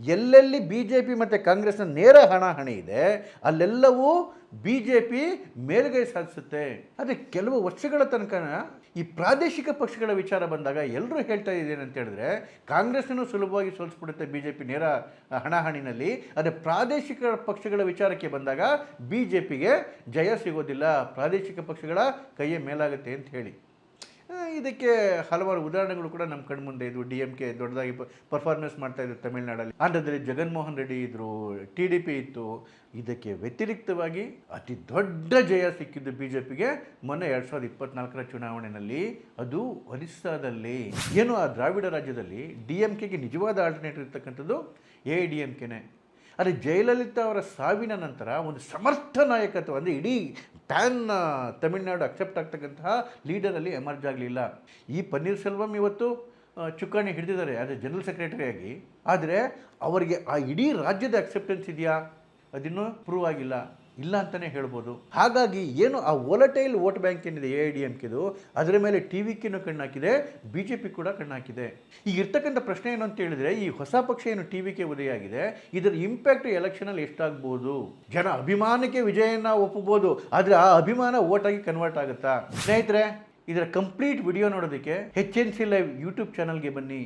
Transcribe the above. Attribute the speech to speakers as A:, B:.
A: ಎಲ್ಲೆಲ್ಲಿ B J P ಮತ್ತು ಕಾಂಗ್ರೆಸ್ನ ನೇರ ಹಣಾಹಣಿ ಇದೆ, ಅಲ್ಲೆಲ್ಲವೂ ಬಿ ಜೆ ಪಿ ಮೇಲುಗೈ ಸಾಧಿಸುತ್ತೆ. ಆದರೆ ಕೆಲವು ವರ್ಷಗಳ ತನಕ ಈ ಪ್ರಾದೇಶಿಕ ಪಕ್ಷಗಳ ವಿಚಾರ ಬಂದಾಗ ಎಲ್ಲರೂ ಹೇಳ್ತಾ ಇದ್ದೇನೆ ಅಂತ ಹೇಳಿದ್ರೆ ಕಾಂಗ್ರೆಸ್ನೂ ಸುಲಭವಾಗಿ ಸೋಲಿಸ್ಬಿಡುತ್ತೆ ಬಿ ಜೆ ಪಿ ನೇರ ಹಣಾಹಣಿನಲ್ಲಿ. ಆದರೆ ಪ್ರಾದೇಶಿಕ ಪಕ್ಷಗಳ ವಿಚಾರಕ್ಕೆ ಬಂದಾಗ ಬಿ ಜೆ ಪಿಗೆ ಜಯ ಸಿಗೋದಿಲ್ಲ. ಪ್ರಾದೇಶಿಕ ಪಕ್ಷಗಳ ಕೈಯೇ ಮೇಲಾಗುತ್ತೆ ಅಂತ ಹೇಳಿ. ಇದಕ್ಕೆ ಹಲವಾರು ಉದಾಹರಣೆಗಳು ಕೂಡ ನಮ್ಮ ಕಣ್ಮುಂದೆ ಇದ್ವು. ಡಿ ಎಂ ಕೆ ದೊಡ್ಡದಾಗಿ ಪರ್ಫಾರ್ಮೆನ್ಸ್ ಮಾಡ್ತಾ ಇದ್ರು ತಮಿಳುನಾಡಲ್ಲಿ. ಆಂಧ್ರದಲ್ಲಿ ಜಗನ್ಮೋಹನ್ ರೆಡ್ಡಿ ಇದ್ದರು ಟಿ ಡಿ ಪಿ ಇತ್ತು. ಇದಕ್ಕೆ ವ್ಯತಿರಿಕ್ತವಾಗಿ ಅತಿ ದೊಡ್ಡ ಜಯ ಸಿಕ್ಕಿದ್ದು ಬಿ ಜೆ ಪಿಗೆ ಮೊನ್ನೆ ಎರಡು ಸಾವಿರದ ಇಪ್ಪತ್ನಾಲ್ಕರ ಚುನಾವಣೆಯಲ್ಲಿ ಅದು ಒರಿಸ್ಸಾದಲ್ಲಿ. ಏನು ಆ ದ್ರಾವಿಡ ರಾಜ್ಯದಲ್ಲಿ ಡಿ ಎಂ ಕೆಗೆ ನಿಜವಾದ ಆಲ್ಟರ್ನೇಟಿವ್ ಇರ್ತಕ್ಕಂಥದ್ದು? ಎ, ಡಿ ಎಂ ಕೆನೆ ಆದರೆ ಜಯಲಲಿತಾ ಅವರ ಸಾವಿನ ನಂತರ ಒಂದು ಸಮರ್ಥ ನಾಯಕತ್ವ, ಅಂದರೆ ಇಡೀ ಪ್ಯಾನ್ ತಮಿಳ್ನಾಡು ಅಕ್ಸೆಪ್ಟ್ ಆಗ್ತಕ್ಕಂತಹ ಲೀಡರಲ್ಲಿ ಎಮರ್ಜ್ ಆಗಲಿಲ್ಲ. ಈ ಪನ್ನೀರ್ ಸೆಲ್ವಂ ಇವತ್ತು ಚುಕ್ಕಾಣಿ ಹಿಡಿದಿದ್ದಾರೆ ಆ್ಯಸ್ ಎ ಜನರಲ್ ಸೆಕ್ರೆಟರಿಯಾಗಿ ಆದರೆ ಅವರಿಗೆ ಆ ಇಡೀ ರಾಜ್ಯದ ಅಕ್ಸೆಪ್ಟೆನ್ಸ್ ಇದೆಯಾ? ಅದಿನ್ನೂ ಪ್ರೂವ್ ಆಗಿಲ್ಲ. ಇಲ್ಲ ಅಂತಲೇ ಹೇಳ್ಬೋದು. ಹಾಗಾಗಿ ಏನು ಆ ವೋಲಟೈಲ್ ವೋಟ್ ಬ್ಯಾಂಕ್ ಏನಿದೆ ಎ ಐ ಡಿ ಎಂ ಕೆದು ಅದರ ಮೇಲೆ ಟಿ ವಿ ಕಿನೂ ಕಣ್ಣಾಕಿದೆ ಬಿ ಜೆ ಪಿ ಕೂಡ ಕಣ್ಣಾಕಿದೆ ಈಗ ಇರ್ತಕ್ಕಂಥ ಪ್ರಶ್ನೆ ಏನು ಅಂತ ಹೇಳಿದ್ರೆ, ಈ ಹೊಸ ಪಕ್ಷ ಏನು ಟಿ ವಿ ಕೆ ಉದಯ ಆಗಿದೆ, ಇದರ ಇಂಪ್ಯಾಕ್ಟ್ ಎಲೆಕ್ಷನಲ್ಲಿ ಎಷ್ಟಾಗ್ಬೋದು? ಜನ ಅಭಿಮಾನಕ್ಕೆ ವಿಜಯನ ಒಪ್ಪಬಹುದು, ಆದರೆ ಆ ಅಭಿಮಾನ ಓಟಾಗಿ ಕನ್ವರ್ಟ್ ಆಗುತ್ತಾ? ಸ್ನೇಹಿತರೆ, ಇದರ ಕಂಪ್ಲೀಟ್ ವಿಡಿಯೋ ನೋಡೋದಕ್ಕೆ ಎನ್ ಸಿ ಲೈವ್ ಯೂಟ್ಯೂಬ್ ಚಾನಲ್ಗೆ ಬನ್ನಿ.